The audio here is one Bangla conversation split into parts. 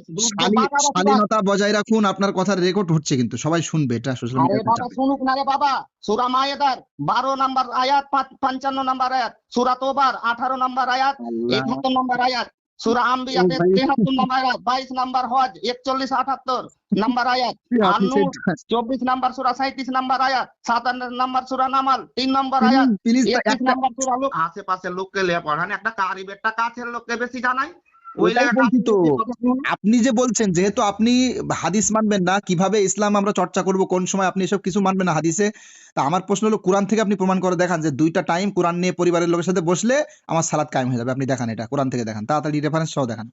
শালীনতা বজায় রাখুন আপনার কথার রেকর্ড হচ্ছে কিন্তু সবাই শুনবে এটা সোশ্যাল বাবা শুনুক না রে বাবা। সুরা মায়েদার বারো নাম্বার আয়াত পাঁচ- পঞ্চান্ন নাম্বার আয়াত সুরা তোবার আঠারো নাম্বার আয়াত একাত্তর নাম্বার আয়াত সুরা আম্বিয়াতে নাম্বার আয়াত বাইশ নাম্বার হজ একচল্লিশ আঠাত্তর নাম্বার আয়াত চব্বিশ নাম্বার সুরা সাঁত্রিশ নাম্বার আয়াত সাতান্ন নাম্বার সুরা নামাল তিন নম্বর আয়াত একত্রিশ নাম্বার সুরা লোক আশেপাশের লোককে লিয়ে পড়ান একটা কারিবেরটা কাছের লোককে বেশি জানাই। আপনি যে বলছেন যেহেতু আপনি হাদিস মানবেন না কীভাবে ইসলাম আমরা চর্চা করব কোন সময় আপনি এসব কিছু মানবেন না হাদিসে? তা আমার প্রশ্ন হলো কোরআন থেকে আপনি প্রমাণ করে দেখান যে দুইটা টাইম কোরআন নিয়ে পরিবারের লোকের সাথে বসলে আমার সালাদ কায়েম হয়ে যাবে। আপনি দেখান এটা কোরআন থেকে দেখান তাড়াতাড়ি রেফারেন্স সহ দেখান।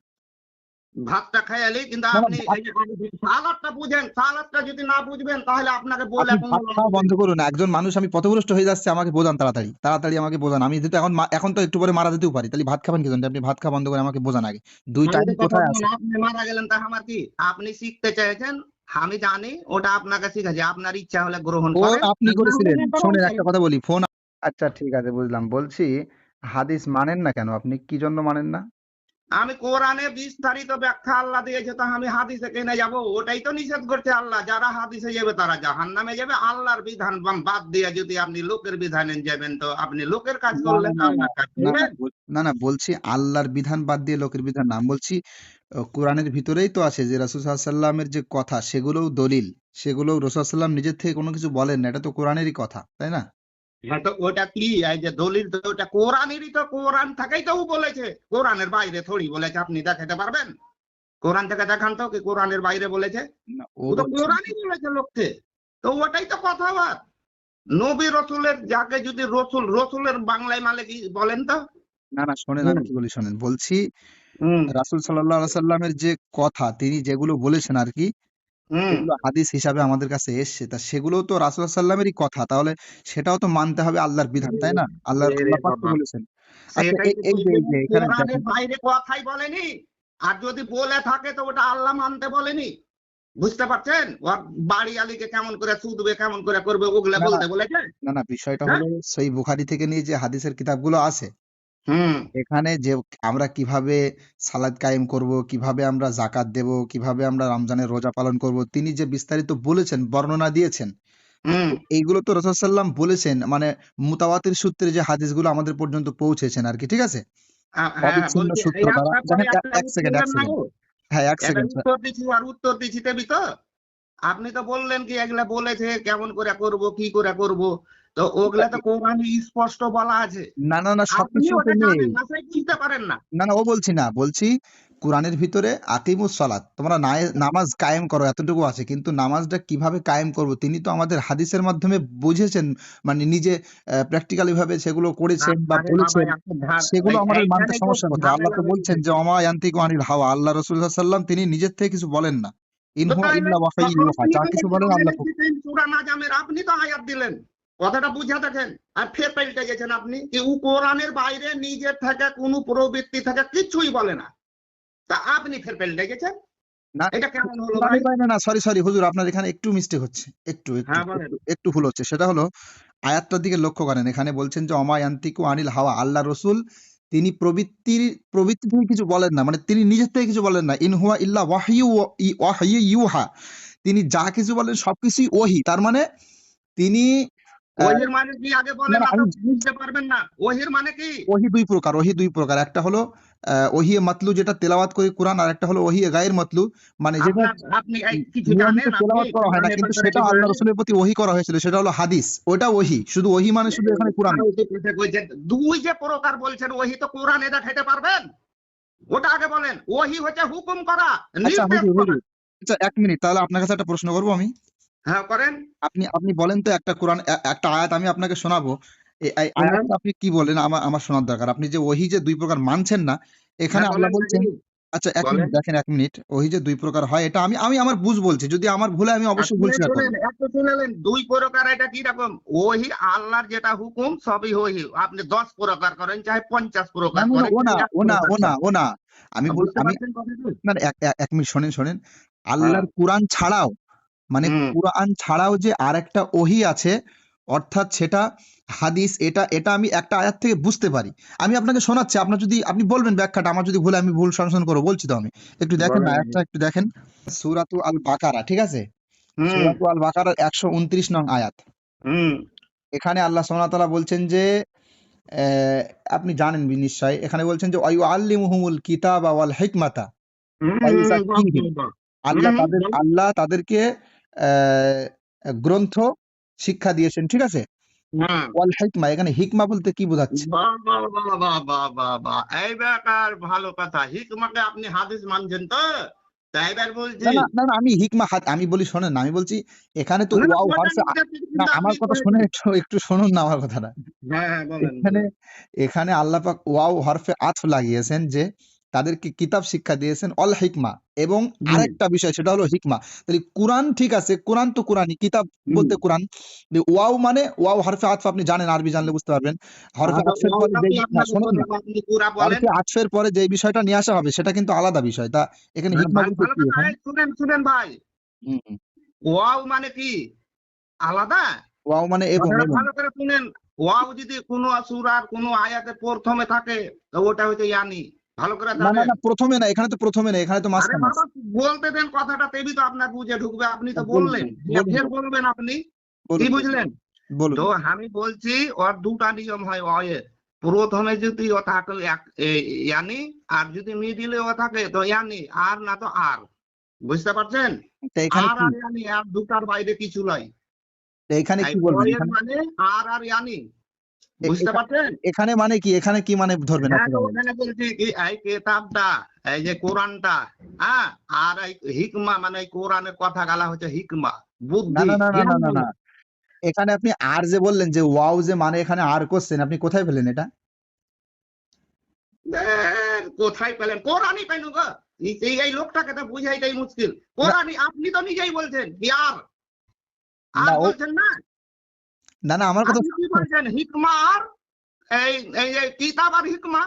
ভাতটা খেয়ালি কিন্তু আপনি সালাদটা বুঝেন সালাদটা যদি না বুঝবেন তাহলে আপনাকে বলে বন্ধ করুন একজন মানুষ আমি পথভ্রষ্ট হয়ে যাচ্ছে আমাকে বোঝান তাড়াতাড়ি। তাড়াতাড়ি আমাকে বোঝান। আমি যেহেতু এখন এখন তো একটু পরে মারা যেতেও পারি। তাহলে ভাত খাবেন কি জন্য? আপনি ভাত খাওয়া বন্ধ করে আমাকে বোঝান আগে। দুই টাইম কোথায় আছে? আপনি মারা গেলেন তা আমার কি? আপনি শিখতে চাইছেন? আমি জানি ওটা আপনাকে শিখেছি আপনার ইচ্ছা হলে গ্রহণ ফোন করেন। আপনি করেছিলেন। না হলে শোনেন করেন। একটা কথা বলি। ফোন আচ্ছা ঠিক আছে বুঝলাম। বলছি হাদিস মানেন না কেন? আপনি কি জন্য মানেন না? আমি কোরআনে বিস্তারিত ব্যাখ্যা আল্লাহ দিয়েছে তা আমি হাদিসে কেনে যাব? ওটাই তো নিষেধ করছে আল্লাহ। যারা হাদিসে যাবে তারা জাহান্নামে যাবে। আল্লাহর বিধান বাদ দিয়ে যদি আপনি লোকের বিধানে যাবেন তো আপনি লোকের কাজ করলেন না, না, আল্লাহর কাজ বলছি আল্লাহর বিধান বাদ দিয়ে লোকের বিধান নাম বলছি কোরআনের ভিতরেই তো আছে যে রাসূল সাল্লামের যে কথা সেগুলোও দলিল। সেগুলো রসুল সাল্লাম নিজের থেকে কোনো কিছু বলেন না এটা তো কোরআনেরই কথা তাই না? হ্যাঁ তো ওটা কি? এই যে দলিল তো ওটা কোরআনেরই তো কোরআন থেকেই তো বলেছে। কোরআনের বাইরে থোড়ি বলেছে আপনি দেখাতে পারবেন? কোরআন থেকে দেখান তো কি কোরআনের বাইরে বলেছে? তো কোরআনই বলেছে লোককে। তো ওটাই তো কথাবার্তা নবী রসুলের যাকে যদি রসুল রসুলের বাংলায় মালে কি বলেন তো? না না শোনেন আমি কি বলি শোনেন। বলছি রাসূল সাল্লাল্লাহু সাল্লামের যে কথা তিনি যেগুলো বলেছেন আর কি হুম। সেগুলো হাদিস হিসাবে আমাদের কাছে এসছে। তা সেগুলো তো রাসূল সাল্লামেরই কথা। তাহলে সেটাও তো মানতে হবে আল্লাহর বিধান তাই না? আল্লাহ এরে আল্লাহ পাক তো বাবা। বলেছেন। আচ্ছা সেটাই এই তো এই যে এই যে এখানে কোরআনের দেখেন। বাইরে কথাই বলেনি আর যদি বলে থাকে তো ওটা আল্লাহ মানতে বলেনি। বুঝতে পারছেন? ওর বাড়ি আলীকে কেমন করে সুদবে কেমন করে করবে ওগুলা না, না। বলতে বলেছে? না না বিষয়টা হ্যাঁ? হলো সেই বুখারি থেকে নিয়ে যে হাদিসের কিতাবগুলো আছে হুম। এখানে যে আমরা কীভাবে সালাদ কায়েম করব কীভাবে আমরা জাকাত দেব কীভাবে আমরা রমজানের রোজা পালন করব তিনি যে বিস্তারিত বলেছেন বর্ণনা দিয়েছেন। হুম। এইগুলো তো রাসূল সাল্লাম বলেছেন মানে মুতাওয়াতির সূত্রে যে হাদিসগুলো আমাদের পর্যন্ত পৌঁছেছেন আর কি ঠিক আছে? আ- হ্যাঁ অবিচ্ছিন্ন বলছি সূত্র এই দ্বারা পরে দেখেন এক সেকেন্ড এক না সেকেন্ড গো। হ্যাঁ এক সেকেন্ড উত্তর আর তেবি তো? আপনি তো বললেন কি এগুলা বলেছে কেমন করে করব কি করে করব? তো ওগুলা তো কোরআনে স্পষ্ট বলা আছে। না না না আপনি সবকিছু তো ওটা নেই জানেন না তাই বুঝতে পারেন না। না না ও বলছি না বলছি কোরআনের ভিতরে আকিমুস সালাত তোমরা নামাজ কায়েম করো এতটুকু আছে কিন্তু নামাজটা কীভাবে কায়েম করব? তিনি তো আমাদের হাদিসের মাধ্যমে বুঝেছেন মানে নিজে প্র্যাকটিক্যালি ভাবে সেগুলো করেছেন বা বলেছেন সেগুলো আমাদের মানতে সমস্যা কোথায় আল্লাহ তো বলছেন যে অমা ইয়ান্তিকু আনিল হাওয়া। আল্লাহ রাসূলুল্লাহ সাল্লাম তিনি নিজের থেকে কিছু বলেন না। ইন হুয়া ইল্লা আপনি ইউহা যা কিছু বলেন আল্লাহ আপনি তো আয়াত দিলেন। কথাটা বুঝে দেখেন। আর ফের পাল্টে গেছেন আপনি কি ও কোরআনের বাইরে নিজের থেকে কোনো প্রবৃত্তি থেকে কিছুই বলে না। তা আপনি ফের পাল্টে গেছেন? এটা কেমন হলো না ভাই? না না সরি সরি হুজুর আপনার এখানে একটু মিস্টেক হচ্ছে। একটু একটু বলেন। একটু- একটু ভুল হচ্ছে। সেটা হলো আয়াতটার দিকে লক্ষ্য করেন। এখানে বলছেন যে অমা ইয়ান্তিকু আনিল হাওয়া। আল্লাহ রসুল তিনি প্রবৃত্তির প্রবৃত্তি থেকে কিছু বলেন না। মানে তিনি নিজের থেকে কিছু বলেন না। ইন হুয়া ইল্লা ইউহা। তিনি যা কিছু বলেন সবকিছুই ওহি। তার মানে তিনি ওহির মানে কি আগে বলেন বুঝতে পারবেন না। ওহির মানে কি? ওহি দুই প্রকার ওহি দুই প্রকার। একটা হলো ওহি মাতলু যেটা তেলাওয়াত করে কোরআন আর একটা হলো ওহি গায়ের মাতলু। মানে যেটা আপনি কিছু জানেন তেলাওয়াত করা হয় না কিন্তু সেটা আল্লাহ জানেন? প্রতি ওহি করা হয়েছিল সেটা হলো হাদিস। ওটা ওহি শুধু ওহি মানে শুধু এখানে কোরআন। দুই যে প্রকার বলছেন ওহি তো কোরআনে দেখাইতে পারবেন? ওটা আগে বলেন। ওহি হচ্ছে হুকুম করা আচ্ছা করা। আচ্ছা এক মিনিট তাহলে আপনার কাছে একটা প্রশ্ন করব আমি? হ্যাঁ করেন। আপনি আপনি বলেন তো একটা কোরআন একটা আয়াত আমি আপনাকে শোনাবো। হ্যাঁ। আপনি কি বলেন আমার আমার শোনার দরকার। আপনি যে ওহি যে দুই প্রকার মানছেন না এখানে হ্যাঁ, আল্লাহ বলছেন আচ্ছা এক মিনিট দেখেন এক মিনিট। ওহি যে দুই প্রকার হয় এটা আমি আমি আমার বুঝ বলছি। যদি আমার ভুলে আমি অবশ্যই ভুল আপনি স্বীকার করব। শুনেন, একটু শুনেলেন দুই প্রকার এটা কি রকম? ওহি আল্লাহর যেটা হুকুম সবই ওহি। আপনি দশ প্রকার করেন চাই পঞ্চাশ না প্রকার না, না, করেন ও না চাহে এক ও না ও না ও না আমি বলছি আমি এক এক- এক মিনিট শোনেন শোনেন। আল্লাহর কোরআন ছাড়াও মানে। কোরআন ছাড়াও যে আরেকটা ওহি আছে অর্থাৎ সেটা হাদিস এটা এটা আমি একটা আয়াত থেকে বুঝতে পারি। আমি আপনাকে শোনাচ্ছি আপনার যদি আপনি বলবেন ব্যাখ্যাটা আমার যদি ভুল আমি ভুল সংশোধন করব বলছি তো আমি। একটু দেখেন আয়াতটা একটু দেখেন। সুরাতু আল বাকারা ঠিক আছে? সুরাতু আল বাকারার একশো উনত্রিশ নং আয়াত। এখানে আল্লাহ ওয়া বলছেন যে আহ, আপনি জানেন নিশ্চয় এখানে বলছেন যে ওয়ায়ু আল্লিমুহুমুল কিতাবা ওয়াল হিকমাতা। আল্লাহ তাদের আল্লাহ তাদেরকে গ্রন্থ শিক্ষা দিয়েছেন ঠিক আছে? হ্যাঁ। ওয়াল হিকমা এখানে হিকমা বলতে কি বোঝাচ্ছে? এই বেকার ভালো কথা। হিকমাকে আপনি হাদিস মানছেন তো? আমি হিকমা হাত- আমি বলি শোনেন না আমি বলছি এখানে তো ওয়াও না আমার কথা শুনে একটু একটু শুনুন না আমার কথাটা। হ্যাঁ হ্যাঁ এখানে এখানে আল্লাহ পাক ওয়াও হরফে আতফ লাগিয়েছেন যে তাদেরকে কিতাব শিক্ষা দিয়েছেন অল হিকমা। এবং আরেকটা বিষয় সেটা হলো হিকমা। তাহলে কোরআন ঠিক আছে কোরআন তো কোরআনই কিতাব বলতে কোরআন। ওয়াও মানে ওয়াও হরফে আতফ আপনি জানেন আরবি জানলে বুঝতে পারবেন। হরফে আচ্ছা, আতফের পরে হরফে আতফের পরে যে বিষয়টা নিয়ে আসা হবে সেটা কিন্তু আলাদা বিষয়। তা এখানে হিকমা বলতে কি শুনেন শুনেন ভাই। ওয়াও মানে কি? আলাদা? ওয়াও মানে এবং এবং ভালো করে শুনেন। ওয়াও যদি কোনো সূরার কোনো আয়াতে প্রথমে থাকে তো ওটা হচ্ছে ইয়ানি। ভালো করে না না না প্রথমে না এখানে তো প্রথমে না এখানে তো মাঝখানে বলতে দেন কথাটা তেবি তো আপনার বুঝে ঢুকবে আপনি তো বললেন। ফের বলবেন আপনি। কি বুঝলেন? তো আমি বলছি ওর দুটা নিয়ম হয় প্রথমে যদি ও থাকে ইয়ানি আর যদি মিডিলে ও থাকে তো ইয়ানি আর না তো আর। বুঝতে পারছেন? আর আর ইয়ানি আর দুটার বাইরে কিছু নয়। এখানে কি বলবেন? মানে আর আর ইয়ানি। বুঝতে পারছেন? এখানে মানে কি? এখানে কি মানে ধরবেন বলছি কি এই কেতাবটা এই যে কোরআনটা হ্যাঁ? আর এই হিকমা মানে কোরআনের কথা গালা হচ্ছে হিকমা বুদ্ধি। না না না না না এখানে আপনি আর যে বললেন যে ওয়াও যে মানে এখানে আর করছেন আপনি কোথায় পেলেন এটা? কোথায় পেলেন? কোরআনই পেল গো। এই লোকটাকে তো বুঝাইটাই মুশকিল। কোরআনই আপনি তো নিজেই বলছেন কি আর? আর বলছেন না? না না আমার কথা কি বলছেন? হিকমা আর এই এই এই কিতাব আর হিকমা?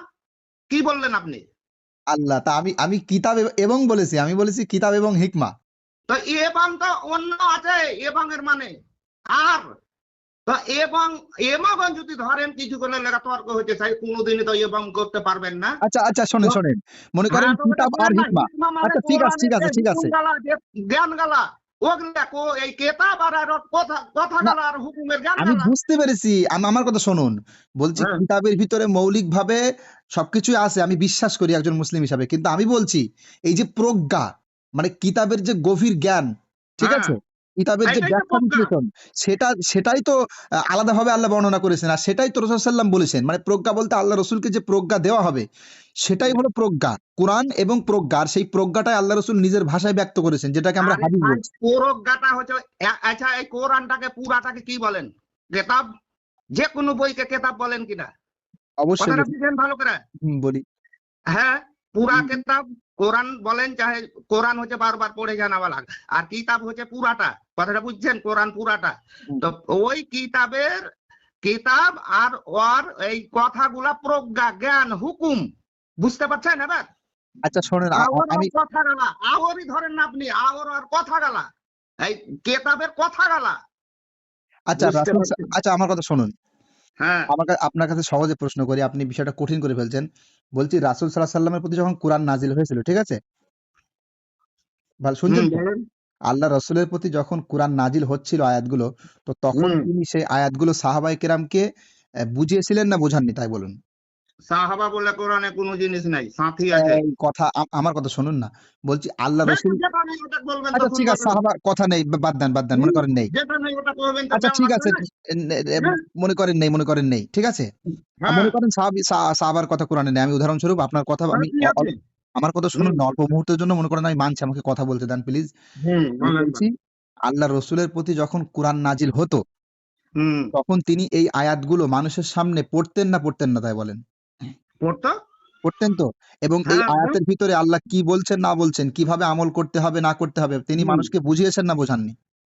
কি বললেন আপনি? আল্লাহ তা আমি আমি কিতাব এবং বলেছি আমি বলেছি কিতাব এবং হিকমা। তো এবং তো অন্য আছে এবং এর মানে। আর তো এবং এবং যদি ধরেন কিছু করে লেখা তর্ক হচ্ছে তাই কোনোদিনই তো এবং করতে পারবেন না। আচ্ছা আচ্ছা শোনেন তো- শোনেন। মনে করেন হ্যাঁ, কিতাব আর হিকমা। মানে আচ্ছা ঠিক আছে ঠিক আছে ঠিক আছে। যে জ্ঞান গালা আমি বুঝতে পেরেছি আম- আমার কথা শুনুন বলছি হ্যাঁ। কিতাবের ভিতরে মৌলিক ভাবে সবকিছুই আছে আমি বিশ্বাস করি একজন মুসলিম হিসাবে কিন্তু আমি বলছি এই যে প্রজ্ঞা মানে কিতাবের যে গভীর জ্ঞান ঠিক হ্যাঁ। আছে কিতাবের যে ব্যাখ্যা বিশ্লেষণ সেটা সেটাই তো আলাদাভাবে আল্লাহ বর্ণনা করেছেন। আর সেটাই তো রসুলাম বলেছেন। মানে প্রজ্ঞা বলতে আল্লাহ রসুলকে যে প্রজ্ঞা দেওয়া হবে সেটাই হলো প্রজ্ঞা। কোরআন এবং প্রজ্ঞা আর সেই প্রজ্ঞাটাই আল্লাহ রসুল নিজের ভাষায় ব্যক্ত করেছেন যেটাকে আমরা হাদিস বলছি প্রজ্ঞাটা হচ্ছে আচ্ছা এই কোরআনটাকে পুরাটাকে কি বলেন? কেতাব? যে কোনো বইকে কেতাব বলেন কিনা? অবশ্যই বলি। ভালো করে। বলি। হ্যাঁ? পুরা। কেতাব কোরআন বলেন চাহে কোরআন হচ্ছে বারবার পড়ে জানা বলা আর কিতাব হচ্ছে পুরাটা কথাটা বুঝছেন কোরআন পুরাটা তো ওই কিতাবের কিতাব আর ওর এই কথাগুলা প্রজ্ঞা জ্ঞান হুকুম বুঝতে পারছেন এবার আচ্ছা শোনেন আমি কথা গালা আওরই ধরেন না আপনি আওর আর কথা গালা এই কেতাবের কথা গালা আচ্ছা। আচ্ছা আমার কথা শুনুন হ্যাঁ আমার কা- আপনার কাছে সহজে প্রশ্ন করি আপনি বিষয়টা কঠিন করে ফেলছেন বলছি রাসূল সাল্লাল্লাহু সাল্লামের প্রতি যখন কোরআন নাজিল হয়েছিল ঠিক আছে ভালো শুনছেন হুম, তো? বলেন। আল্লাহ রসুলের প্রতি যখন কোরআন নাজিল হচ্ছিল আয়াতগুলো তো তখন হুম। তিনি সেই আয়াতগুলো সাহাবাই কেরামকে আহ, বুঝিয়েছিলেন না বোঝাননি তাই বলুন সাহাবা বলে কোরআনে কোনো জিনিস নাই সাথী আছে। কথা আমার কথা শুনুন না। বলছি আল্লাহ রসুল আচ্ছা ঠিক আছে। সাহাবার কথা নেই বাদ দেন বাদ দেন মনে করেন নেই। আচ্ছা ঠিক আছে। মনে করেন নেই মনে করেন নেই ঠিক আছে? হ্যাঁ, মনে করেন সাহাবি সাহাবার কথা কোরআনে নেই আমি উদাহরণস্বরূপ আপনার কথা আমি আমার কথা শুনুন। না অল্প মুহূর্তের জন্য মনে করেন আমি মানছি আমাকে কথা বলতে দেন প্লিজ। বলছি আল্লাহ রসুলের প্রতি যখন কোরআন নাজিল হতো তখন তিনি এই আয়াতগুলো মানুষের সামনে পড়তেন না পড়তেন না তাই বলেন। পড়তো? পড়তেন তো? এবং এই হ্যাঁ, আয়াতের ভিতরে আল্লাহ কি বলছেন না বলছেন কীভাবে আমল করতে হবে না করতে হবে তিনি মানুষকে বুঝিয়েছেন না বোঝাননি?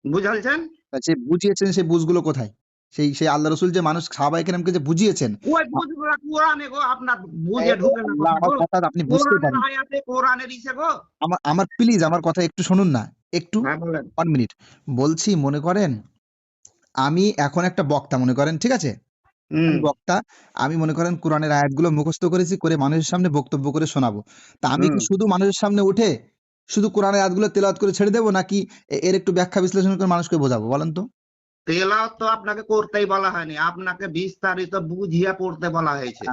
বুঝাইছেন? তা সে বুঝিয়েছেন সেই বুঝগুলো কোথায়? সেই সেই আল্লাহ রসুল যে মানুষ সাহাবাই কেরামকে যে বুঝিয়েছেন ওই বুঝগুলা কোরআনে গো আপনার বুঝে ঢুকে না। কথা আপনি বুঝতে পারেন। আয়াতে কোরআনের ইসে গো। আমার আমার প্লিজ আমার কথা একটু শুনুন না একটু হ্যাঁ ওয়ান মিনিট বলছি মনে করেন আমি এখন একটা বক্তা মনে করেন ঠিক আছে? বক্তা আমি মনে করেন কোরআনের আয়াতগুলো মুখস্থ করেছি করে মানুষের সামনে বক্তব্য করে শোনাবো। তা আমি কি। শুধু মানুষের সামনে উঠে শুধু কোরআনের আয়াতগুলো তেলাওয়াত করে ছেড়ে দেবো নাকি এর একটু ব্যাখ্যা বিশ্লেষণ করে মানুষকে বোঝাবো বলেন তো? তেলাওয়াত তো আপনাকে করতেই বলা হয়নি আপনাকে বিস্তারিত বুঝিয়ে পড়তে বলা হয়েছে।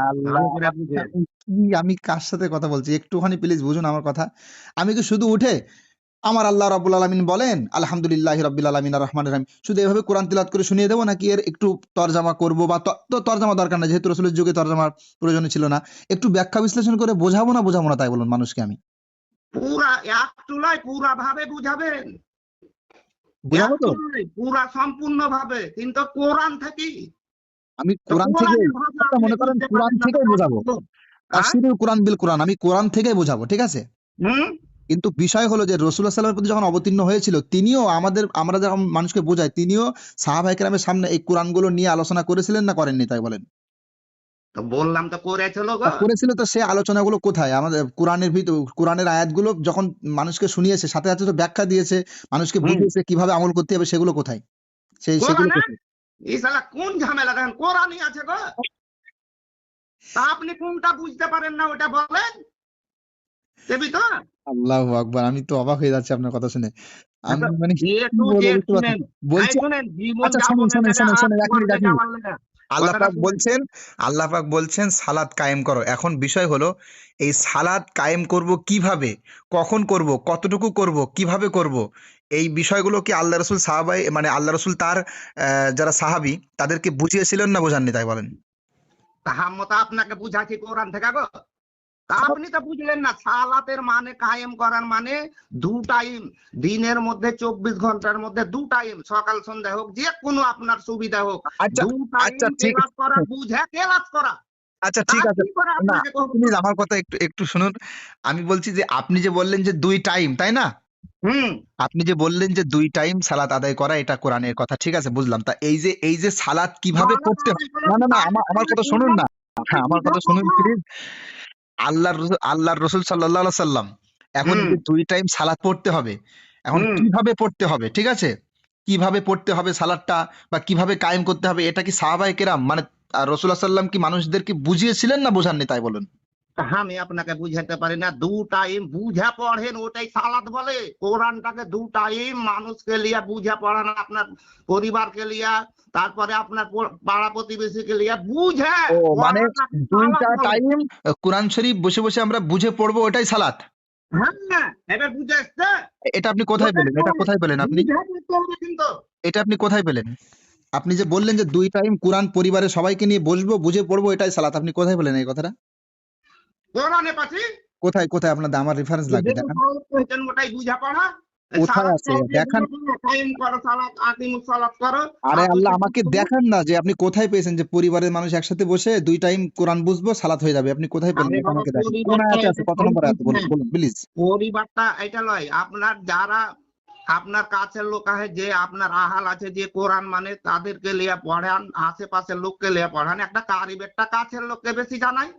আমি কার সাথে কথা বলছি? একটুখানি প্লিজ বুঝুন আমার কথা। আমি কি শুধু উঠে আমার আল্লাহ রাব্বুল আলামিন বলেন আলহামদুলিল্লাহ রাব্বিল আলামিন আর রহমানির রহিম। শুধু এভাবে কোরআন তিলাওয়াত করে শুনিয়ে দেবো নাকি এর একটু তরজামা করব? বা তো তরজামা দরকার না যেহেতু রসুলের যুগে তরজামার প্রয়োজন ছিল না। একটু ব্যাখ্যা বিশ্লেষণ করে বোঝাবো না বোঝাবো না তাই বলুন মানুষকে আমি? পুরা এক চুলায় পুরা ভাবে বুঝাবেন পুরা সম্পূর্ণ ভাবে কিন্তু কোরআন থেকেই। আমি কোরআন থেকে মনে করেন কোরআন বোঝাবো। হ্যাঁ? কোরআন বিল কোরআন আমি কোরআন থেকেই বোঝাবো ঠিক আছে? হুম? কিন্তু বিষয় হলো যে রসুল্লাহ সাল্লামের প্রতি যখন অবতীর্ণ হয়েছিল তিনিও আমাদের আমরা যখন মানুষকে বোঝাই তিনিও সাহাভাইকেরামের সামনে এই কোরআনগুলো নিয়ে আলোচনা করেছিলেন না করেননি তাই বলেন? বললাম তো করেছিল করেছিল তো সে আলোচনাগুলো কোথায়? আমাদের কোরআনের ভিতর কোরআনের আয়াতগুলো যখন মানুষকে শুনিয়েছে সাথে সাথে তো ব্যাখ্যা দিয়েছে মানুষকে বুঝিয়েছে কীভাবে আমল করতে হবে সেগুলো কোথায়? সেই সেগুলো কোন ঝামেলা দেখেন? কোরআনই আছে গো। আপনি কোনটা বুঝতে পারেন না ওটা বলেন। দেবি তো? আল্লাহ আকবার আমি তো অবাক হয়ে যাচ্ছি আপনার কথা শুনে। আমি আচ্ছা, মানে। বলছি। আচ্ছা, শোনেন, যাপনের শোনেন, লেগে শোনেন, হাত শোনেন, এক মিনিট, এক মিনিট। আল্লাহ পাক বলছেন আল্লাহ পাক বলছেন সালাত কায়েম করো। এখন বিষয় হলো এই সালাত কায়েম করব কীভাবে? কখন করব? কতটুকু করব? কীভাবে করব? এই বিষয়গুলো কি আল্লাহ রসুল সাহাবাই মানে আল্লাহ রসুল তার আহ, যারা সাহাবি তাদেরকে বুঝিয়েছিলেন না বোঝাননি তাই বলেন? তাহাম্মত আপনাকে বুঝাচ্ছি কোরআন থেকে গো আপনি তো বুঝলেন না সালাতের মানে কায়েম করার মানে দু টাইম দিনের মধ্যে চব্বিশ ঘণ্টার মধ্যে দু টাইম সকাল সন্ধ্যা হোক যে কোনো আপনার সুবিধা হোক। আচ্ছা দু টাইম আচ্ছা, কেলাস করা বুঝে কেলাস করা। আচ্ছা ঠিক আছে। না আমার কথা একটু একটু শুনুন। আমি বলছি যে আপনি যে বললেন যে দুই টাইম তাই না? হুম। আপনি যে বললেন যে দুই টাইম সালাত আদায় করা এটা কোরআনের কথা ঠিক আছে বুঝলাম। তা এই যে এই যে সালাত কীভাবে করতে হয়? না না না আমার আমার কথা শুনুন না। হ্যাঁ আমার কথা শুনুন প্লিজ। আল্লাহর রসুল আল্লাহর রসুল সাল্লাহ সাল্লাম। এখন দুই টাইম সালাদ পড়তে হবে। এখন কীভাবে পড়তে হবে ঠিক আছে? কীভাবে পড়তে হবে সালাদটা বা কীভাবে কায়েম করতে হবে এটা কি সাহাবায়ে কেরাম মানে রসুল্লাহ সাল্লাম কি মানুষদেরকে বুঝিয়েছিলেন না বোঝাননি তাই বলুন? আমি আপনাকে বুঝাতে পারি না। দু টাইম বুঝা পড়েন ওটাই সালাত বলে। কোরআনটাকে দু টাইম মানুষকে লিয়া বুঝা পড়ান আপনার পরিবারকে লিয়া তারপরে আপনার পাড়া প্রতিবেশীকে লিয়া বুঝে মানে দুইটা টাইম কোরআন শরীফ বসে বসে আমরা বুঝে পড়ব ওটাই সালাত? হ্যাঁ এবার বুঝে এসছে এটা আপনি কোথায় পেলেন? এটা কোথায় পেলেন আপনি? এটা আপনি কোথায় পেলেন? আপনি যে বললেন যে দুই টাইম কোরআন পরিবারের সবাইকে নিয়ে বসবো বুঝে পড়ব এটাই সালাত। আপনি কোথায় পেলেন এই কথাটা? কোথায় কোথায়? আপনার আমার রেফারেন্স লাগবে দেখান। ওটাই বুঝা পড়া। কোথায় আছে? দেখান। আরে আল্লাহ আমাকে দেখান না যে আপনি কোথায় পেয়েছেন যে পরিবারের মানুষ একসাথে বসে দুই টাইম কোরআন বুঝব সালাত হয়ে যাবে। আপনি কোথায় পেলেন? আমাকে দেখেন। কোন পরিবারটা আয়াতে আছে কত নম্বর আয়াতে বলুন হ্যাঁ। বলুন প্লিজ পরিবারটা এটা লয় আপনার যারা আপনার কাছের লোক আছে যে আপনার আহাল আছে যে কোরআন মানে তাদেরকে লিয়া পড়ান আশেপাশের লোককে লিয়া পড়ান। একটা কারিবেরটা কাছের লোককে বেশি জানাই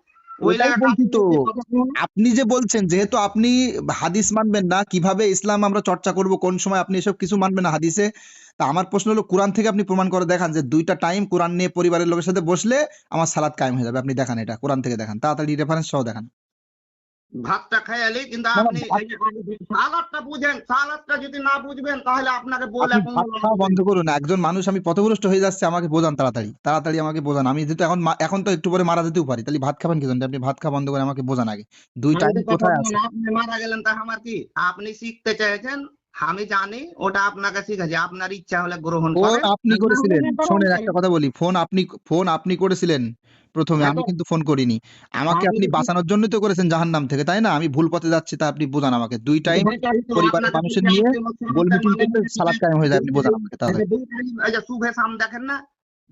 আপনি যে বলছেন যেহেতু আপনি হাদিস মানবেন না কীভাবে ইসলাম আমরা চর্চা করব কোন সময় আপনি এসব কিছু মানবেন না হাদিসে তা আমার প্রশ্ন হলো কোরআন থেকে আপনি প্রমাণ করে দেখান যে দুইটা টাইম কোরআন নিয়ে পরিবারের লোকের সাথে বসলে আমার সালাদ কায়েম হয়ে যাবে। আপনি দেখান এটা কোরআন থেকে দেখান তাড়াতাড়ি রেফারেন্স সহ দেখান। ভাতটা খেয়ালি কিন্তু আপনি সালাদটা বুঝেন সালাদটা যদি না বুঝবেন তাহলে আপনাকে বলে। বন্ধ করুন একজন মানুষ আমি পথভ্রষ্ট হয়ে যাচ্ছে আমাকে বোঝান তাড়াতাড়ি তাড়াতাড়ি আমাকে বোঝান আমি যেহেতু এখন এখন তো একটু পরে মারা যেতেও পারি তাহলে ভাত খাবেন কি আপনি ভাত খাওয়া বন্ধ করে আমাকে বোঝান আগে। দুই আমি টাইম কথা কোথায় আছে? আপনি মারা গেলেন তা আমার কি? আপনি শিখতে চেয়েছেন আমি জানি ওটা আপনাকে শিখেছি আপনার ইচ্ছা হলে গ্রহণ ফোন করেন আপনি করেছিলেন শোনেন একটা কথা বলি ফোন আপনি ফোন আপনি করেছিলেন প্রথমে হ্যাঁ আমি কিন্তু ফোন করিনি আমাকে আপনি বাঁচানোর জন্য তো করেছেন জাহান্নাম থেকে তাই না আমি ভুল পথে যাচ্ছি তা আপনি বোঝান আমাকে দুই টাইম পরিবারের মানুষের নিয়ে বলবি কিন্তু গোল মিটিং মানে করতে সালাদ কায়েম হয়ে যায় আপনি বোঝান আমাকে তাহলে আচ্ছা শুভে শাম দেখেন না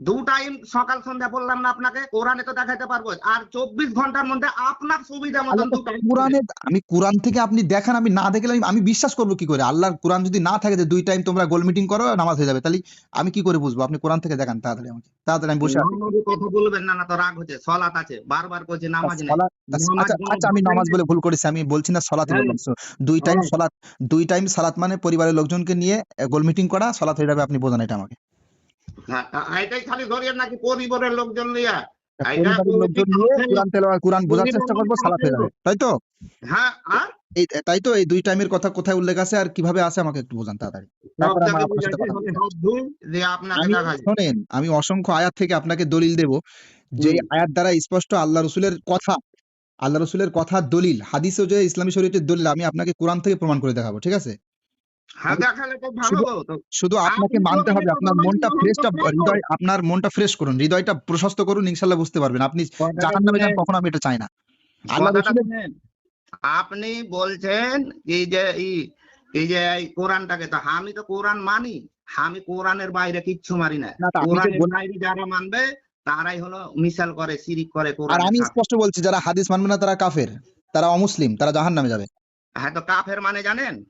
দু টাইম সকাল সন্ধ্যা বললাম না আপনাকে কোরআনে তো দেখাতে পারব। আর চব্বিশ ঘণ্টার মধ্যে আপনার সুবিধা মতন কোরআনে আমি কোরআন থেকে আপনি দেখান আমি না দেখলে আমি- বিশ্বাস করব কি করে? আল্লাহর কোরআন যদি না থাকে যে দুই টাইম তোমরা গোল মিটিং করো নামাজ হয়ে যাবে। তাহলে আমি কি করে বুঝব? আপনি কোরআন থেকে দেখান তাড়াতাড়ি আমাকে। তাড়াতাড়ি আমি বসে কথা বলবেন না না তো রাগ হচ্ছে সলাত আছে বারবার করছে নামাজ নেই। আচ্ছা আচ্ছা আমি নামাজ বলে ভুল করেছি আমি বলছি না সলাৎ হ্যাঁ। দুই টাইম। সলাৎ। দুই টাইম সালাত মানে পরিবারের লোকজনকে নিয়ে গোল মিটিং করা সলাৎ হয়ে যাবে আপনি বোঝান এটা আমাকে। এটাই খালি ধরিয়ে নাকি পরিবারের লোকজন লিয়া এটা পরিবারের লোকজন নিয়ে কোরআন বোঝার চেষ্টা করব সালাত যাবে তাই তো? হ্যাঁ তাই তো এই দুই টাইমের কথা কোথায় উল্লেখ আছে আর কীভাবে আছে আমাকে একটু বোঝান তাড়াতাড়ি। তারপরে আমার সবটাকে আপনার সাথে বুঝাইছি, কথা বলব। হাত ধুই, দিয়ে আপনাকে আমি শোনেন আমি অসংখ্য আয়াত থেকে আপনাকে দলিল দেব যে। আয়াত দ্বারা স্পষ্ট আল্লাহ রসুলের কথা আল্লাহ রসুলের কথা দলিল হাদিসও যে ইসলামী শরীয়তের দলিল আমি আপনাকে কোরআন থেকে প্রমাণ করে দেখাবো ঠিক আছে? শুধু- আপনাকে মানতে হবে আপনার মনটা ফ্রেশটা। হৃদয় আপনার মনটা ফ্রেশ করুন হৃদয়টা প্রশস্ত করুন ইনশাল্লাহ বুঝতে পারবেন। আপনি যান কখনো আমি এটা চাই না। আল্লাহ। আপনি বলছেন এই যে এই যে কোরআনটাকে তো আমি তো কোরআন মানি আমি কোরআনের বাইরে কিচ্ছু মানি না। কোরআনের বাইরে যারা মানবে তারাই হলো মিসাল করে শিরিক করে আর আমি স্পষ্ট বলছি যারা হাদিস মানবে না তারা কাফের তারা অমুসলিম তারা জাহান্নামে যাবে। হ্যাঁ তো কাফের মানে জানেন?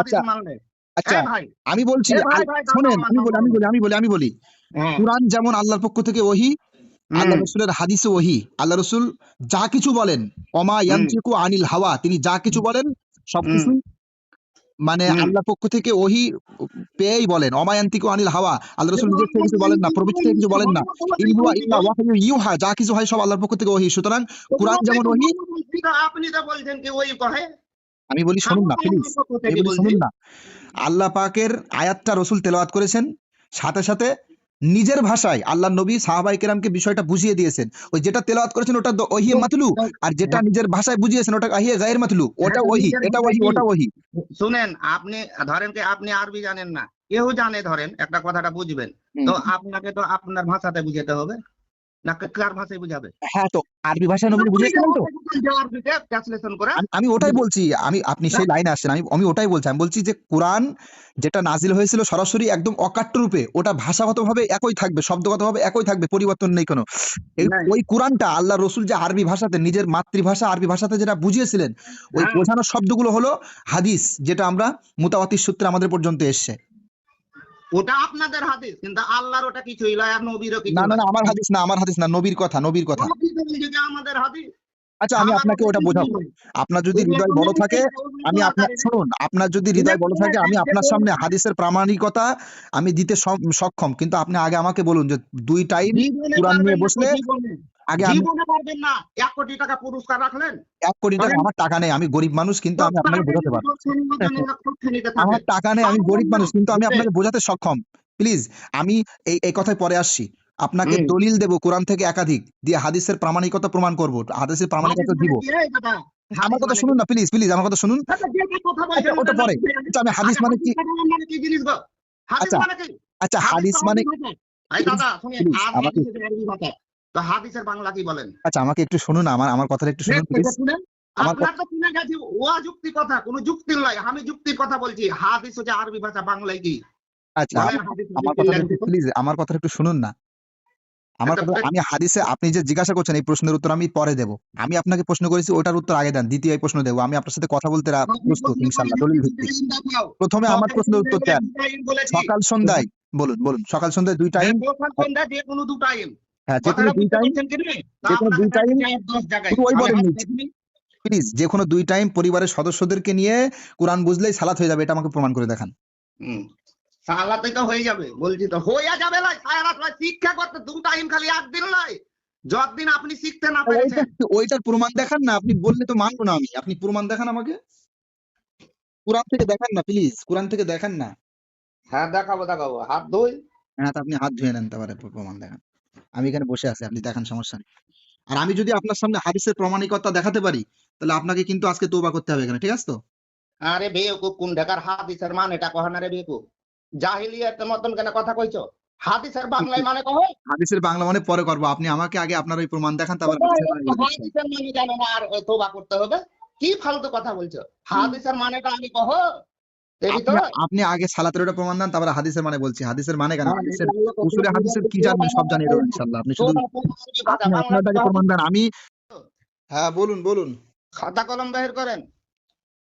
আচ্ছা, মানলে? আচ্ছা এ ভাই। আমি বলছি শোনেন আমি বলি আমি বলি আমি বলি আমি বলি। হ্যাঁ, কোরআন যেমন আল্লাহর পক্ষ থেকে ওহি আল্লাহ রসুলের হাদিসে ওহি। আল্লাহ রসুল যা কিছু বলেন অমা ইয়ান্তিকু আনিল হাওয়া তিনি যা কিছু বলেন সবকিছু মানে হুম। আল্লাহর পক্ষ থেকে ওহি পেয়েই বলেন। অমায়ান্তিকু আনিল হাওয়া আল্লাহ রসুল নিজের থেকে কিছু বলেন না প্রবৃত্তি থেকে কিছু বলেন না। ইল্লা ইউহা যা কিছু হয় সব আল্লাহর পক্ষ থেকে ওহি। সুতরাং কোরআন যেমন ওহি আপনি তো বলছেন কি ওই কহে? আমি বলি শুনুন না প্লিজ শুনুন না। আল্লাহ পাকের আয়াতটা রসুল তেলাওয়াত করেছেন সাথে সাথে নিজের ভাষায় আল্লাহ নবী সাহাবাই কেরামকে বিষয়টা বুঝিয়ে দিয়েছেন। ওই যেটা তেলাওয়াত করেছেন ওটা ওহিয়ে মাতলু আর যেটা নিজের ভাষায় বুঝিয়েছেন ওটা আহিয়ে গায়ের মাতলু। ওটা হ্যাঁ, ওহি এটা ওহি ওটা ওহি। শুনেন আপনি ধরেন কি আপনি আরবি জানেন না কেউ জানে ধরেন একটা কথাটা বুঝবেন। তো আপনাকে তো আপনার ভাষাতে বুঝাতে হবে। না কা- কার ভাষায় বুঝাবে? হ্যাঁ তো আরবি ভাষায় নবী বুঝিয়েছিলেন তো ট্রান্সলেশন করে। আমি- ওটাই বলছি আমি আপনি সেই লাইনে আমি আমি ওটাই বলছি আমি বলছি যে কোরআন যেটা নাজিল হয়েছিল সরাসরি একদম অকাট্য রূপে ওটা ভাষাগতভাবে একই থাকবে শব্দগতভাবে একই থাকবে পরিবর্তন নেই কোনো। ওই কোরআনটা আল্লাহ রসুল যে আরবি ভাষাতে নিজের মাতৃভাষা আরবি ভাষাতে যেটা বুঝিয়েছিলেন ওই হ্যাঁ। বোঝানোর শব্দগুলো হলো হাদিস যেটা আমরা মুতাওয়াতির সূত্রে আমাদের পর্যন্ত এসছে। ওটা আপনাদের হাদিস কিন্তু আল্লাহর ওটা কিছুই নয় আর নবীরও কিছু না না আমার হাদিস না আমার হাদিস না নবীর কথা নবীর কথা। আপনি তো বলছেন যে আমাদের হাদিস। আচ্ছা আমি আপনাকে ওটা বোঝাবো আপনার যদি হৃদয় বড় থাকে আমি আপনার শুনুন আপনার যদি হৃদয় বড় থাকে আমি আপনার সামনে হাদিসের প্রামাণিকতা আমি দিতে সক্ষম। কিন্তু আপনি আগে আমাকে বলুন যে দুই টাইম কোরআন নিয়ে বসলে জীবনে। আগে জীবনে পারবেন না এক কোটি টাকা পুরস্কার রাখলেন। এক কোটি টাকা আমার টাকা নেই আমি গরিব মানুষ কিন্তু আমি আপনাকে বোঝাতে পারব আমার টাকা নেই আমি গরিব মানুষ কিন্তু আমি আপনাকে বোঝাতে সক্ষম। প্লিজ আমি এই এই কথায় পরে আসছি। আপনাকে দলিল দেব কোরআন থেকে একাধিক দিয়ে হাদিসের প্রামাণিকতা প্রমাণ করব। হাদিসের প্রামাণিকতা দিব। আমার কথা শুনুন না প্লিজ প্লিজ আমার কথা শুনুন। আচ্ছা, ওটা পরে। আচ্ছা আমি হাদিস মানে কি? আচ্ছা, মানে কি? আচ্ছা হাদিস মানে আমাকে- তো হাদিসের বাংলা কি বলেন? আচ্ছা আমাকে একটু শুনুন আমার আমার কথাটা একটু শুনুন আপনার তো গেছি যুক্তি কথা কোনো যুক্তি নয় আমি যুক্তির কথা বলছি। হাদিস হচ্ছে আরবি ভাষা বাংলায় কি? আচ্ছা আমার যুক্তির কথাটা একটু প্লিজ আমার কথাটা একটু শুনুন না। আমার কথা আমি হাদিসে আপনি যে জিজ্ঞাসা করছেন এই প্রশ্নের উত্তর আমি পরে দেব। আমি আপনাকে প্রশ্ন করেছি ওটার উত্তর আগে দেন দ্বিতীয় প্রশ্ন দেবো। আমি আপনার সাথে কথা বলতে প্রস্তুত দলিল ভিত্তিক। প্রথমে আমার প্রশ্নের উত্তর দেন। সকাল সন্ধ্যায় বলুন বলুন সকাল সন্ধ্যায় দুই টাইম যে কোনো দু টাইম হ্যাঁ যে কোনো দুই টাইম যে কোনো দুই শুধু ওই বলেন প্লিজ যে কোনো দুই টাইম পরিবারের সদস্যদেরকে নিয়ে কোরআন বুঝলেই সালাত হয়ে যাবে এটা আমাকে প্রমাণ করে দেখান। সালাতে তো হয়ে যাবে বলছি তো। হয়ে যাবে রাত শিক্ষা করতে দু টাইম খালি একদিন লাই যতদিন আপনি শিখতে না পেরেছেন। ওইটার প্রমাণ দেখান না আপনি বললে তো মানবো না আমি। আপনি প্রমাণ দেখান আমাকে। কোরআন থেকে দেখান না প্লিজ কোরআন থেকে দেখান না। হ্যাঁ দেখাবো দেখাবো। হাত ধুই। হ্যাঁ আপনি হাত ধুয়ে নেন তারপরে প্রমাণ দেখান। আমি এখানে বসে আছি আপনি দেখান সমস্যা নেই। আর আমি যদি আপনার সামনে হাদিসের প্রমাণিকতা দেখাতে পারি তাহলে আপনাকে কিন্তু আজকে তোবা করতে হবে এখানে ঠিক আছে তো? আরে বেকুব কোন ঢাকার হাদিসের মানে এটা কহ না রে বেকুব জাহিলিয়াত মতন কেন কথা কইছো? হাদিসের বাংলায় মানে কহ? হাদিসের বাংলা মানে পরে করব আপনি আমাকে আগে আপনার ওই প্রমাণ দেখান তারপর হাদিসের মানে জানো না আর তোবা করতে হবে? কি ফালতু কথা বলছো? হাদিসের মানেটা আমি কহ? এই তো? আপনি- আগে সালাতের ওটা প্রমাণ দেন তারপরে হাদিসের মানে বলছি। হাদিসের মানে কেন? হাদিসের উসুলে হাদিসের কি জানবেন? সব জানিয়ে দেবো ইনশাল্লাহ আপনি শুধু আপনি আপনারটাকে প্রমাণ দেন। আমি হ্যাঁ বলুন বলুন। খাতা কলম বের করেন।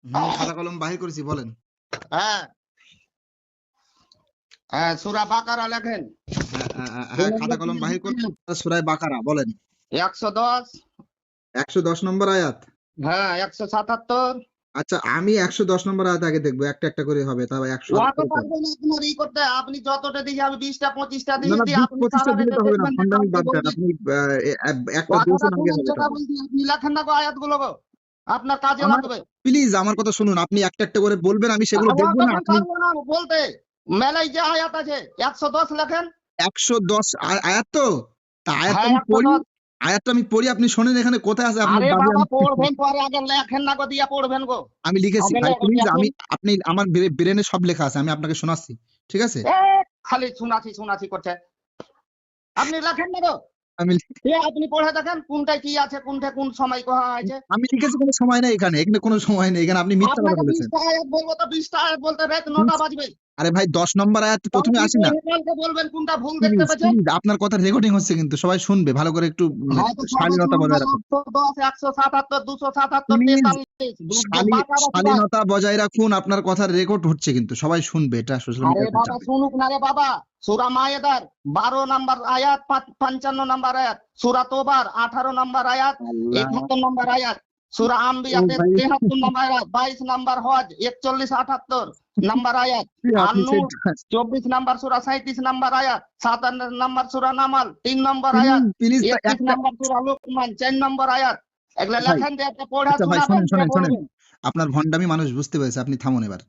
হুম, খাতা কলম বাহির করেছি বলেন। হ্যাঁ। হ্যাঁ সুরা বাকারা লেখেন। হ্যাঁ, হ্যাঁ, হ্যাঁ খাতা কলম বাহির করে সুরায় বাকারা বলেন। একশো দশ। একশো দশ নম্বর আয়াত। হ্যাঁ একশো সাতাত্তর। আচ্ছা আমি একশো দশ নম্বর আয়াত আগে দেখব একটা একটা করে হবে তারপর একশো আপনার ই করতে আপনি যতটা দিকে আমি বিশটা পঁচিশটা দিয়ে পঁচিশটা দিলে তো হবে না দেখবেন বাদ দেন আপনি একটা আগে আপনি লেখেন না গো আয়াতগুলো গো আপনার কাজে লাগবে। প্লিজ আমার কথা শুনুন আপনি একটা একটা করে বলবেন আমি সেগুলো দেখব না আপনি বলতে। মেলায় যে আয়াত আছে একশো দশ লেখেন। একশো দশ আয়াত তো? তা আয়াতটা আমি পড়ি দশ। আয়াতটা আমি পড়ি আপনি শোনেন এখানে কোথায় আছে বাবা পড়বেন পরে আগে লেখেন না দিয়া পড়বেন গো। আমি লিখেছি ভাই প্লিজ আমি আপনি আমার ব্রেনে সব লেখা আছে আমি আপনাকে শোনাচ্ছি ঠিক আছে? খালি শুনাছি শুনাছি করছে। আপনি লেখেন না গো। আমি এ, আপনি পড়ে দেখেন কোনটায় কি আছে কোনটা কোন সময় কোহা আছে। আমি লিখেছি কোনো সময় নেই এখানে এখানে কোনো সময় নেই এখানে আপনি মিথ্যা কথা বলেছেন। বলব তো বিশটা বলতে রাত নটা বাজবে। আরে ভাই দশ নম্বর আয়াত প্রথমে আসি না। বলবেন কোনটা ভুল দেখতে প্লিজ আপনার কথা রেকর্ডিং হচ্ছে কিন্তু সবাই শুনবে ভালো করে একটু সবাই শালীনতা বজায় রাখুন। শালীনতা বজায় রাখুন আপনার কথার রেকর্ড হচ্ছে কিন্তু সবাই শুনবে এটা সোশ্যাল যাবে শুনুক না রে বাবা সুরা মায়েদার বারো নাম্বার আয়াত পঞ্চান্ন নাম্বার আয়াত সুরা তোবার আঠারো নাম্বার আয়াত একাত্তর নাম্বার আয়াত সুরা আম্বিয়াতে তেহাত্তর নাম্বার আয়াত বাইশ নাম্বার হজ একচল্লিশ আঠাত্তর নাম্বার আয়াত। চব্বিশ নাম্বার সুরা সাঁত্রিশ নাম্বার আয়াত সাতান্ন নাম্বার সুরা নামাল তিন নম্বর আয়াত একত্রিশ নাম্বার সুরা লোকমান চার নম্বর আয়াত। এগুলা লেখেন দিয়ে একটা পড়া আচ্ছা শোনাবেন শোনেন। আপনার ভন্ডামি মানুষ বুঝতে পেরেছে আপনি থামুন এবার।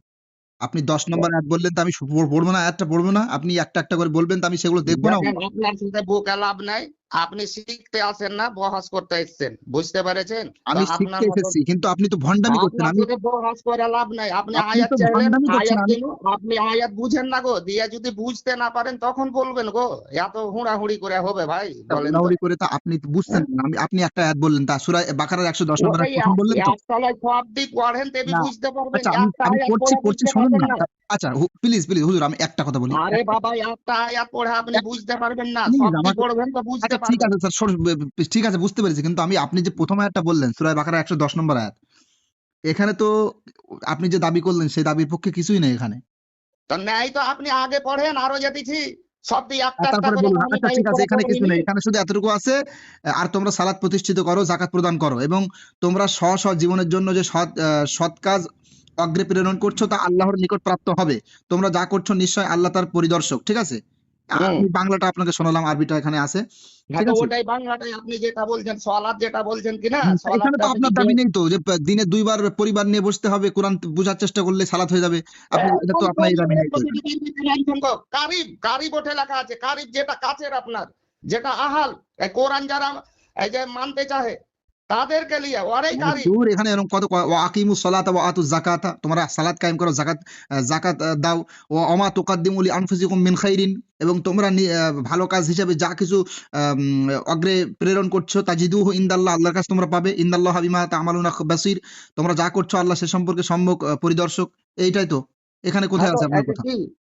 আপনি দশ নম্বর আয়াত বললেন তো আমি পড়ব না আয়াতটা পড়ব না আপনি একটা একটা করে বলবেন তো আমি সেগুলো দেখব না। আপনার সাথে বুকে লাভ নাই। আপনি শিখতে আসেন না বহাস করতে এসেছেন বুঝতে পেরেছেন? আমি শিখতে এসেছি কিন্তু আপনি তো ভন্ডামি করছেন আমি বহাস করে লাভ নাই আপনি আয়াত চাইলেন আয়াত দিল আপনি আয়াত বুঝেন না গো দিয়ে যদি বুঝতে না পারেন তখন বলবেন গো এত হুড়াহুড়ি করে হবে ভাই বলেন হুড়াহুড়ি করে তো আপনি তো বুঝছেন না আমি আপনি একটা আয়াত বললেন তা সূরা বাকারার একশো দশ নম্বর আয়াত বললেন তো? একতলায় সব দিক পড়েন না, বুঝতে পারবেন আচ্ছা আমি পড়ছি পড়ছি শুনুন না আচ্ছা প্লিজ প্লিজ হুজুর আমি একটা কথা বলি। আরে বাবা একটা আয়াত পড়ে আপনি বুঝতে পারবেন না। সব পড়বেন তো বুঝতে আচ্ছা ঠিক আছে স্যার ঠিক আছে বুঝতে পেরেছি কিন্তু আমি আপনি যে প্রথম আয়াতটা বললেন সূরা বাকারা একশো দশ নম্বর আয়াত এখানে তো আপনি যে দাবি করলেন সেই দাবির পক্ষে কিছুই নেই এখানে। তো ন্যায় তো আপনি আগে পড়েন আরও যেতেছি আচ্ছা ঠিক আছে এখানে কিছু নেই এখানে শুধু এতটুকু আছে আর তোমরা সালাত প্রতিষ্ঠিত করো জাকাত প্রদান করো এবং তোমরা স্ব স্ব জীবনের জন্য যে সৎ সৎ কাজ অগ্রে প্রেরণ করছ তা আল্লাহর নিকট প্রাপ্ত হবে তোমরা যা করছ নিশ্চয় আল্লাহ তার পরিদর্শক ঠিক আছে আমি বাংলাটা আপনাকে শোনালাম আরবিটা এখানে আছে হ্যাঁ ওটাই বাংলাটাই আপনি যেটা বলছেন সলাদ যেটা বলছেন কিনা এখানে তো আপনার দাবি নেই তো যে দিনে দুইবার পরিবার নিয়ে বসতে হবে কোরআন বোঝার চেষ্টা করলে সালাত হয়ে যাবে আপনি এটা তো আপনার দাবি নেই তো প্রতিটি এখানে। দিন দিন একদম গো। কারিব কারিব ওঠে লেখা আছে কারিব যেটা কাছের আপনার যেটা আহাল কোরআন যারা এই যে মানতে চাহে তাদেরকে লিয়ে ওরাই কারিব দূর এখানে এরকম কত ওয়া আকিমু সলাতা ওয়া আতু যাকাতা তোমরা সালাত কায়েম করো যাকাত যাকাত দাও। ওয়া অমা তুকাদ্দিমু লি আনফুসিকুম মিন খাইরিন এবং তোমরা ভালো কাজ হিসেবে যা কিছু অগ্রে প্রেরণ করছ তাজিদুহু ইনদাল্লাহ আল্লাহর কাছে তোমরা পাবে। ইনদাল্লাহ বিমা তা'মালুনা বাসীর তোমরা যা করছ আল্লাহ সে সম্পর্কে সম্যক পরিদর্শক। এইটাই তো। এখানে কোথায় হ্যাঁ আছে আপনার কথা?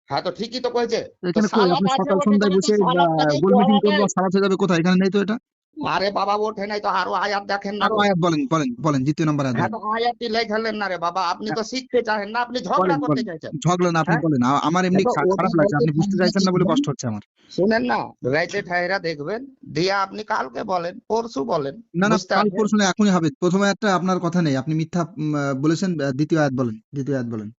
হ্যাঁ তো ঠিকই তো কয়েছে এখানে সকাল সন্ধ্যায় বসে গোল মিটিং করব। সালাত হয়ে যাবে কোথায়? এখানে নেই তো এটা? আরে বাবা ওঠে নাই তো আরও আয়াত দেখেন না আরও আয়াত বলেন বলেন বলেন দ্বিতীয় নম্বর আয়াত হ্যাঁ তো আয়াতটি লেখালেন না রে বাবা আপনি তো শিখতে চাহেন না আপনি ঝগড়া করতে চাইছেন। ঝগড়া না আপনি হ্যাঁ? বলেন আমার এমনি খারাপ লাগছে আপনি বুঝতে চাইছেন না বলে কষ্ট হচ্ছে আমার। শুনেন না রাইতে ঠাইরা দেখবেন দিয়ে আপনি কালকে বলেন পরশু বলেন না না কাল পরশু না এখনই হবে প্রথমে একটা আপনার কথা নেই আপনি মিথ্যা বলেছেন দ্বিতীয় আয়াত বলেন দ্বিতীয় আয়াত বলেন।